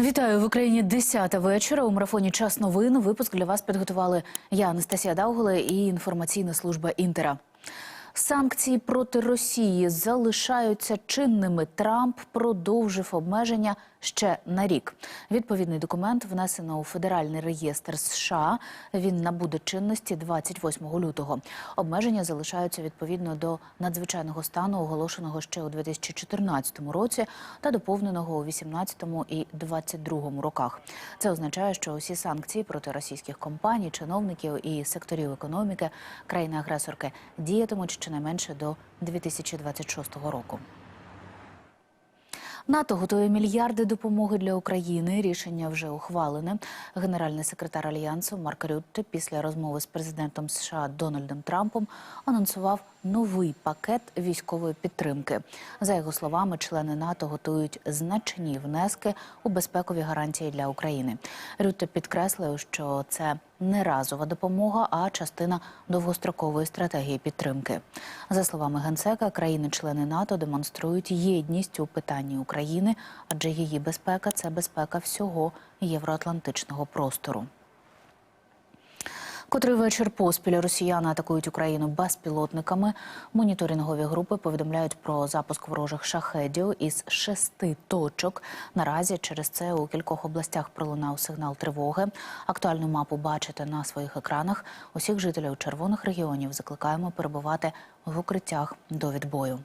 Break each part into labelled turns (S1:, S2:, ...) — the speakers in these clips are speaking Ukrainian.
S1: Вітаю в Україні 10 вечора. У марафоні Час новин. Випуск для вас підготували я, Анастасія Дауголе і інформаційна служба Інтера. Санкції проти Росії залишаються чинними. Трамп продовжив обмеження ще на рік. Відповідний документ внесено у федеральний реєстр США. Він набуде чинності 28 лютого. Обмеження залишаються відповідно до надзвичайного стану, оголошеного ще у 2014 році та доповненого у 2018 і 2022 роках. Це означає, що усі санкції проти російських компаній, чиновників і секторів економіки країни-агресорки діятимуть щонайменше до 2026 року. НАТО готує мільярди допомоги для України. Рішення вже ухвалене. Генеральний секретар альянсу Марк Рютте після розмови з президентом США Дональдом Трампом анонсував новий пакет військової підтримки. За його словами, члени НАТО готують значні внески у безпекові гарантії для України. Рютте підкреслив, що це не разова допомога, а частина довгострокової стратегії підтримки. За словами генсека, країни-члени НАТО демонструють єдність у питанні України, адже її безпека це безпека всього євроатлантичного простору. Котрий вечір поспіль росіяни атакують Україну безпілотниками. Моніторингові групи повідомляють про запуск ворожих шахедів із шести точок. Наразі через це у кількох областях пролунав сигнал тривоги. Актуальну мапу бачите на своїх екранах. Усіх жителів червоних регіонів закликаємо перебувати в укриттях до відбою.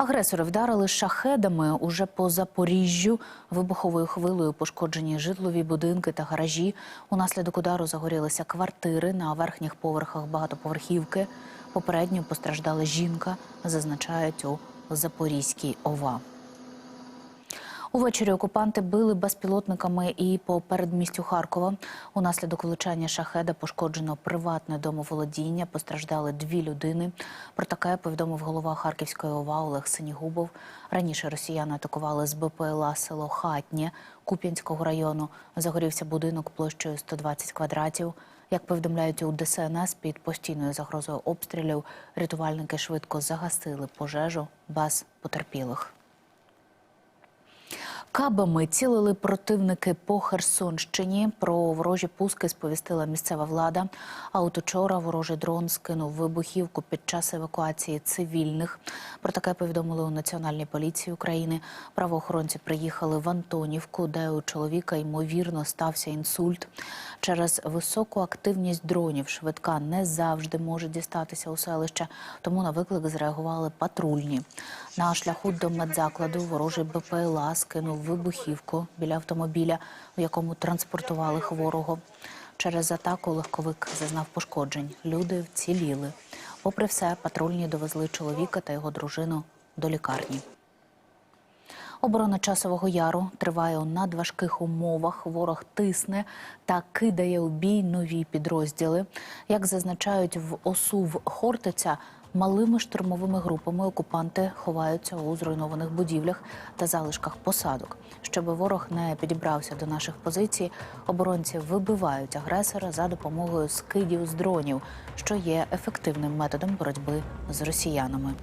S1: Агресори вдарили шахедами уже по Запоріжжю. Вибуховою хвилою пошкоджені житлові будинки та гаражі. Унаслідок удару загорілися квартири на верхніх поверхах багатоповерхівки. Попередньо постраждала жінка, зазначають у Запорізькій ОВА. Увечері окупанти били безпілотниками і по передмістю Харкова. Унаслідок влучання шахеда пошкоджено приватне домоволодіння. Постраждали дві людини. Про таке повідомив голова Харківської ОВА Олег Синігубов. Раніше росіяни атакували з БПЛА село Хатнє Куп'янського району. Загорівся будинок площею 120 квадратів. Як повідомляють у ДСНС, під постійною загрозою обстрілів рятувальники швидко загасили пожежу без потерпілих. Кабами цілили противники по Херсонщині. Про ворожі пуски сповістила місцева влада. А от учора ворожий дрон скинув вибухівку під час евакуації цивільних. Про таке повідомили у Національній поліції України. Правоохоронці приїхали в Антонівку, де у чоловіка ймовірно стався інсульт. Через високу активність дронів швидка не завжди може дістатися у селище, тому на виклик зреагували патрульні. На шляху до медзакладу ворожий БПЛА скинув вибухівку біля автомобіля, в якому транспортували хворого. Через атаку легковик зазнав пошкоджень. Люди вціліли. Попри все, патрульні довезли чоловіка та його дружину до лікарні. Оборона часового яру триває у надважких умовах. Ворог тисне та кидає у бій нові підрозділи. Як зазначають в ОСУВ Хортиця, малими штурмовими групами окупанти ховаються у зруйнованих будівлях та залишках посадок. Щоб ворог не підібрався до наших позицій, оборонці вибивають агресора за допомогою скидів з дронів, що є ефективним методом боротьби з росіянами.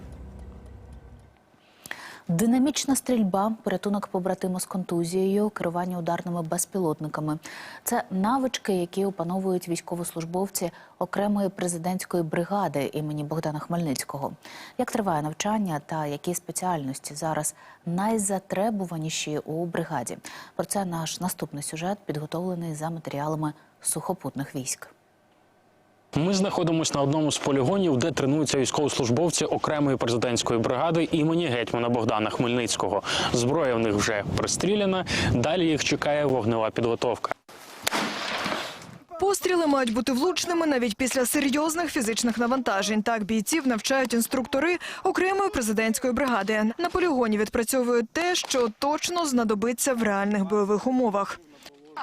S1: Динамічна стрільба, порятунок побратима з контузією, керування ударними безпілотниками це навички, які опановують військовослужбовці окремої президентської бригади імені Богдана Хмельницького. Як триває навчання та які спеціальності зараз найзатребуваніші у бригаді? Про це наш наступний сюжет підготовлений за матеріалами сухопутних військ.
S2: Ми знаходимося на одному з полігонів, де тренуються військовослужбовці окремої президентської бригади імені гетьмана Богдана Хмельницького. Зброя в них вже пристріляна. Далі їх чекає вогнева підготовка.
S3: Постріли мають бути влучними навіть після серйозних фізичних навантажень. Так бійців навчають інструктори окремої президентської бригади. На полігоні відпрацьовують те, що точно знадобиться в реальних бойових умовах.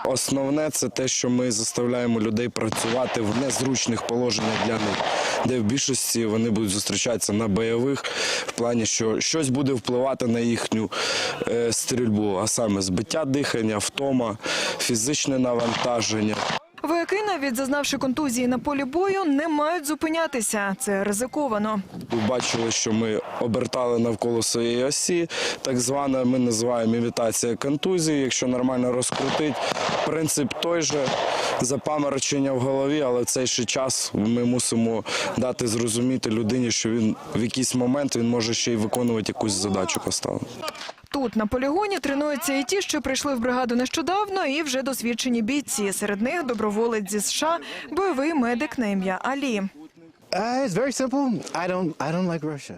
S4: Основне це те, що ми заставляємо людей працювати в незручних положеннях для них, де в більшості вони будуть зустрічатися на бойових, в плані, що щось буде впливати на їхню е, стрільбу, а саме збиття дихання, втома, фізичне навантаження.
S3: Вояки, навіть зазнавши контузії на полі бою, не мають зупинятися. Це ризиковано.
S4: Ви бачили, що ми обертали навколо своєї осі. Так звана ми називаємо імітація контузії. Якщо нормально розкрутить, принцип той же запаморочення в голові, але в цей ще час ми мусимо дати зрозуміти людині, що він в якийсь момент він може ще й виконувати якусь задачу поставлену.
S3: Тут на полігоні тренуються і ті, що прийшли в бригаду нещодавно, і вже досвідчені бійці. Серед них доброволець зі США, бойовий медик на ім'я Алі.
S5: Uh, it's very simple. I don't. I don't like Russia.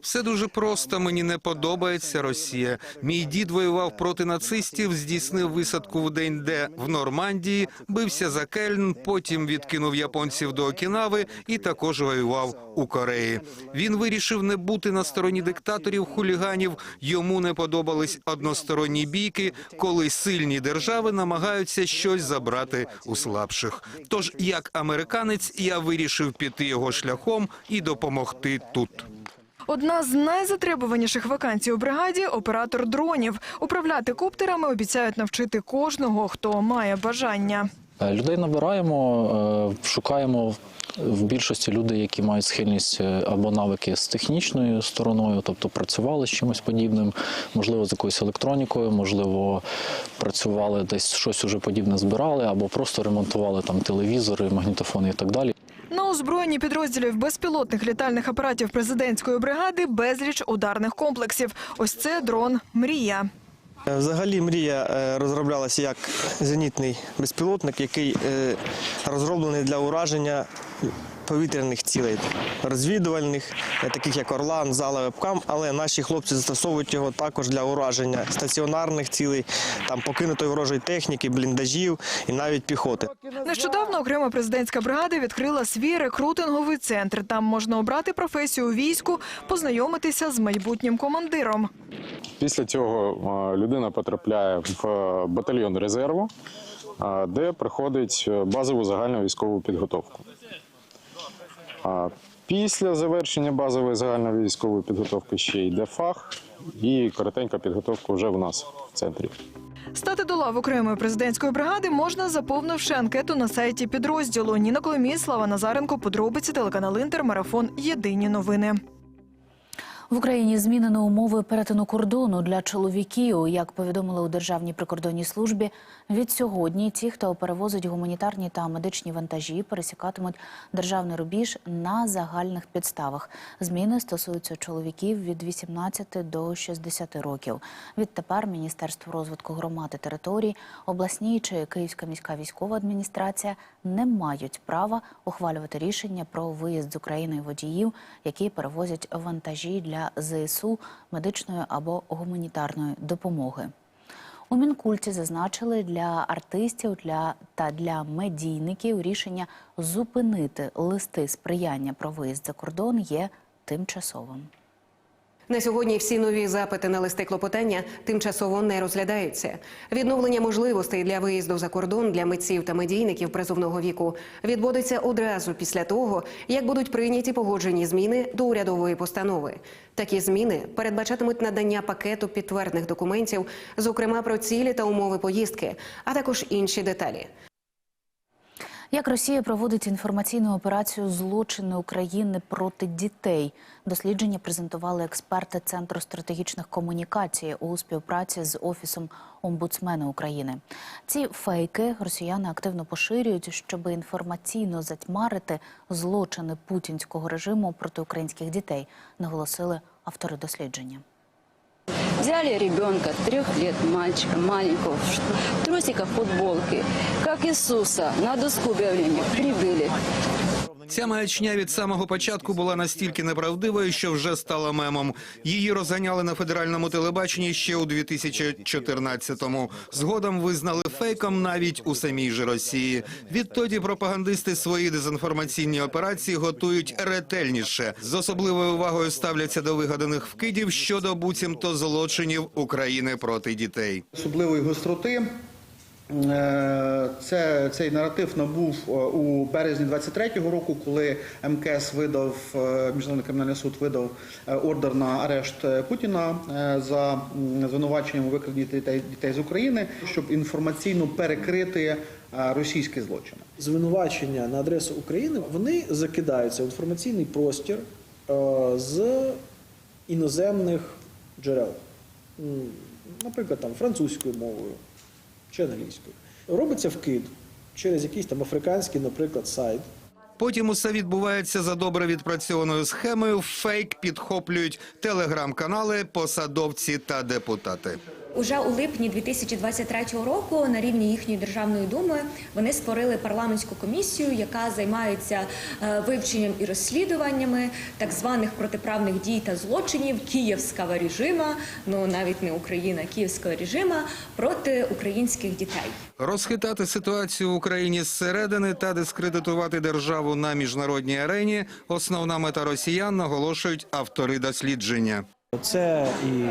S6: Все дуже просто. Мені не подобається Росія. Мій дід воював проти нацистів, здійснив висадку в день, де в Нормандії, бився за Кельн, потім відкинув японців до Окінави і також воював у Кореї. Він вирішив не бути на стороні диктаторів, хуліганів. Йому не подобались односторонні бійки, коли сильні держави намагаються щось забрати у слабших. Тож, як американець, я вирішив піти його шляхом і допомогти тут.
S3: Одна з найзатребуваніших вакансій у бригаді оператор дронів. Управляти коптерами обіцяють навчити кожного, хто має бажання.
S7: Е, Людей набираємо, е, шукаємо в більшості люди, які мають схильність е, або навики з технічною стороною, тобто працювали з чимось подібним, можливо, з якоюсь електронікою, можливо, працювали десь щось уже подібне збирали, або просто ремонтували там телевізори, магнітофони і так далі.
S3: На озброєнні підрозділів безпілотних літальних апаратів президентської бригади безліч ударних комплексів. Ось це дрон Мрія.
S8: Е, Взагалі мрія е, розроблялася як зенітний безпілотник, який е, розроблений для ураження повітряних цілей, розвідувальних, е, таких як Орлан, Зала, Вебкам, але наші хлопці застосовують його також для ураження стаціонарних цілей, там покинутої ворожої техніки, бліндажів і навіть піхоти.
S3: Нещодавно окрема президентська бригада відкрила свій рекрутинговий центр. Там можна обрати професію у війську, познайомитися з майбутнім командиром.
S9: Після цього е, людина потрапляє в е, батальйон резерву, де проходить базову загальну військову підготовку. А Після завершення базової загальної військової підготовки ще йде фах і коротенька підготовка вже в нас в центрі.
S3: Стати до лав окремої президентської бригади можна, заповнивши анкету на сайті підрозділу. Ніна Коломій, Слава Назаренко, подробиці, телеканал Інтер, марафон Єдині новини.
S1: В Україні змінено умови перетину кордону для чоловіків. Як повідомили у Державній прикордонній службі, від сьогодні ті, хто перевозить гуманітарні та медичні вантажі, пересікатимуть державний рубіж на загальних підставах. Зміни стосуються чоловіків від 18 до 60 років. Відтепер Міністерство розвитку громад і територій, обласні чи Київська міська військова адміністрація не мають права ухвалювати рішення про виїзд з України водіїв, які перевозять вантажі для ЗСУ, медичної або гуманітарної допомоги. У Мінкульті зазначили для артистів для та для медійників рішення зупинити листи сприяння про виїзд за кордон є тимчасовим.
S10: На сьогодні всі нові запити на листи клопотання тимчасово не розглядаються. Відновлення можливостей для виїзду за кордон для митців та медійників призовного віку відбудеться одразу після того, як будуть прийняті погоджені зміни до урядової постанови. Такі зміни передбачатимуть надання пакету підтвердних документів, зокрема про цілі та умови поїздки, а також інші деталі.
S1: Як Росія проводить інформаційну операцію злочини України проти дітей? Дослідження презентували експерти Центру стратегічних комунікацій у співпраці з офісом омбудсмена України. Ці фейки росіяни активно поширюють, щоб інформаційно затьмарити злочини путінського режиму проти українських дітей, наголосили автори дослідження.
S11: Взяли ребенка, трех лет мальчика, маленького, трусика, футболки, как Иисуса, на доску объявления прибыли.
S6: Ця маячня від самого початку була настільки неправдивою, що вже стала мемом. Її розганяли на федеральному телебаченні ще у 2014-му. Згодом визнали фейком навіть у самій же Росії. Відтоді пропагандисти свої дезінформаційні операції готують ретельніше. З особливою увагою ставляться до вигаданих вкидів щодо буцімто злочинів України проти дітей.
S12: особливої гостроти Це, цей наратив набув е, у березні 23-го року, коли МКС видав, е, Міжнародний кримінальний суд видав е, ордер на арешт е, Путіна е, за звинуваченням у викраденні дітей, дітей з України, щоб інформаційно перекрити е, російські злочини.
S13: звинувачення на адресу України вони закидаються в інформаційний простір е, з іноземних джерел, наприклад, там французькою мовою чи англійською. Робиться вкид через якийсь там африканський, наприклад, сайт.
S6: Потім усе відбувається за добре відпрацьованою схемою. Фейк підхоплюють телеграм-канали, посадовці та депутати.
S14: Уже у липні 2023 року на рівні їхньої державної думи вони створили парламентську комісію, яка займається е, вивченням і розслідуваннями так званих протиправних дій та злочинів київського режима, ну навіть не Україна, київського режима проти українських дітей.
S6: Розхитати ситуацію в Україні зсередини та дискредитувати державу на міжнародній арені – основна мета росіян, наголошують автори дослідження.
S13: Це і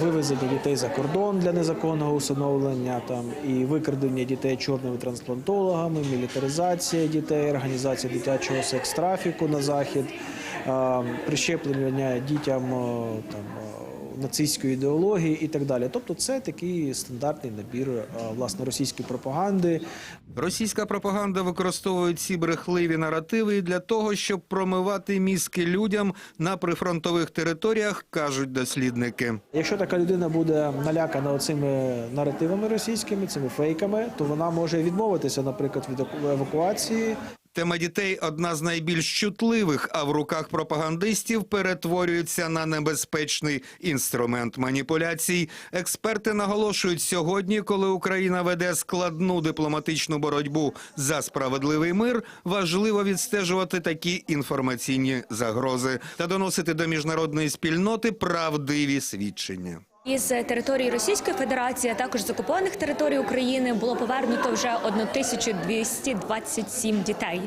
S13: вивезення дітей за кордон для незаконного усиновлення, там і викрадення дітей чорними трансплантологами, мілітаризація дітей, організація дитячого секс-трафіку на захід, прищеплення дітям там. Нацистської ідеології і так далі, тобто це такий стандартний набір е, власне російської пропаганди,
S6: Російська пропаганда використовує ці брехливі наративи для того, щоб промивати мізки людям на прифронтових територіях, кажуть дослідники.
S13: Якщо така людина буде налякана цими наративами російськими, цими фейками, то вона може відмовитися, наприклад, від евакуації.
S6: Тема дітей одна з найбільш чутливих, а в руках пропагандистів перетворюється на небезпечний інструмент маніпуляцій. Експерти наголошують сьогодні, коли Україна веде складну дипломатичну боротьбу за справедливий мир, важливо відстежувати такі інформаційні загрози та доносити до міжнародної спільноти правдиві свідчення.
S14: Із території Російської Федерації, а також з окупованих територій України було повернуто вже 1227 дітей.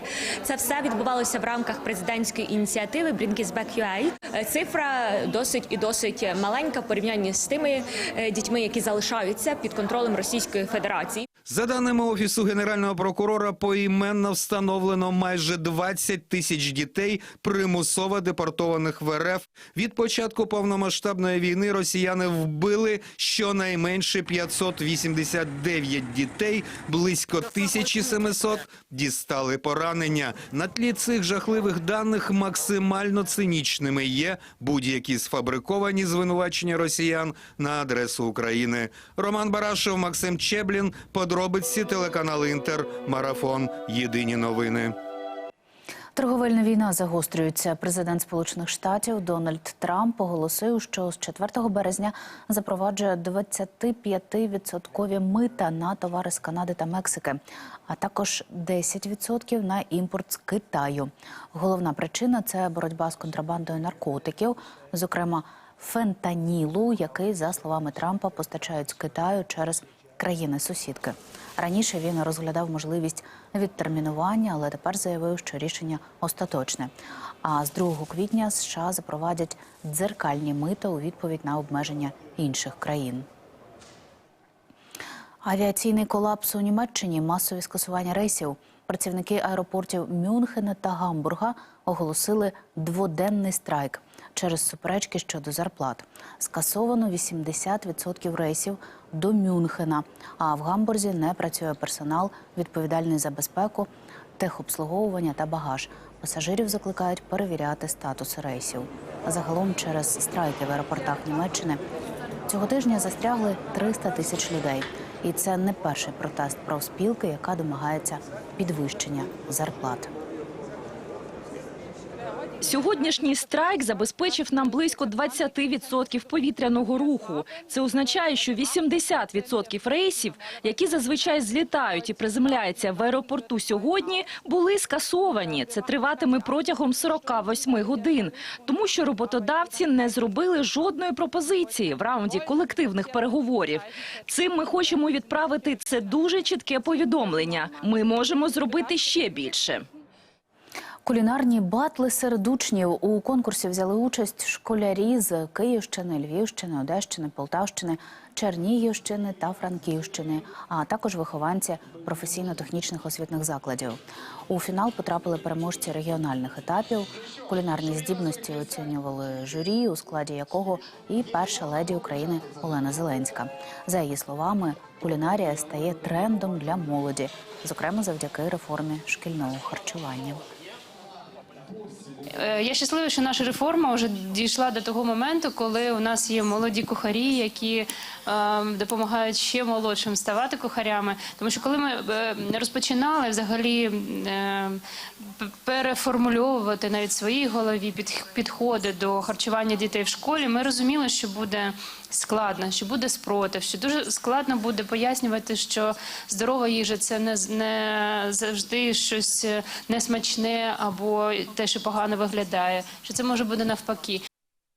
S14: Це все відбувалося в рамках президентської ініціативи Bring Back UA. Цифра досить і досить маленька в порівнянні з тими е, дітьми, які залишаються під контролем Російської Федерації.
S6: За даними офісу генерального прокурора, поіменно встановлено майже 20 тисяч дітей, примусово депортованих в РФ. Від початку повномасштабної війни росіяни вбили щонайменше 589 дітей, близько 1700 дістали поранення. На тлі цих жахливих даних максимально цинічними є будь-які сфабриковані звинувачення росіян на адресу України. Роман Барашев, Максим Чеблін, подробиці телеканал Інтер, Марафон, Єдині новини.
S1: Торговельна війна загострюється. Президент Сполучених Штатів Дональд Трамп оголосив, що з 4 березня запроваджує 25% мита на товари з Канади та Мексики, а також 10% на імпорт з Китаю. Головна причина це боротьба з контрабандою наркотиків, зокрема фентанілу, який, за словами Трампа, постачають з Китаю через країни-сусідки. Раніше він розглядав можливість відтермінування, але тепер заявив, що рішення остаточне. А з 2 квітня США запровадять дзеркальні мита у відповідь на обмеження інших країн. Авіаційний колапс у Німеччині, масові скасування рейсів. Працівники аеропортів Мюнхена та Гамбурга оголосили дводенний страйк через суперечки щодо зарплат. Скасовано 80% рейсів до Мюнхена, а в Гамбурзі не працює персонал, відповідальний за безпеку, техобслуговування та багаж. Пасажирів закликають перевіряти статус рейсів. Загалом через страйки в аеропортах Німеччини Цього тижня застрягли 300 тисяч людей, і це не перший протест профспілки, яка домагається підвищення зарплат.
S15: Сьогоднішній страйк забезпечив нам близько 20% повітряного руху. Це означає, що 80% рейсів, які зазвичай злітають і приземляються в аеропорту сьогодні, були скасовані. Це триватиме протягом 48 годин, тому що роботодавці не зробили жодної пропозиції в раунді колективних переговорів. Цим ми хочемо відправити це дуже чітке повідомлення. Ми можемо зробити ще більше.
S1: Кулінарні батли серед учнів у конкурсі взяли участь школярі з Київщини, Львівщини, Одещини, Полтавщини, Чернігівщини та Франківщини, а також вихованці професійно-технічних освітних закладів. У фінал потрапили переможці регіональних етапів. Кулінарні здібності оцінювали журі, у складі якого і перша леді України Олена Зеленська. За її словами, кулінарія стає трендом для молоді, зокрема завдяки реформі шкільного харчування.
S16: Е, Я щаслива, що наша реформа вже дійшла до того моменту, коли у нас є молоді кухарі, які е, допомагають ще молодшим ставати кухарями. Тому що коли ми е, розпочинали взагалі е, переформульовувати навіть в своїй голові під, підходи до харчування дітей в школі, ми розуміли, що буде складно, що буде спротив, що дуже складно буде пояснювати, що здорова їжа це не, не завжди щось е, несмачне або те, що погано виглядає, що це може бути навпаки.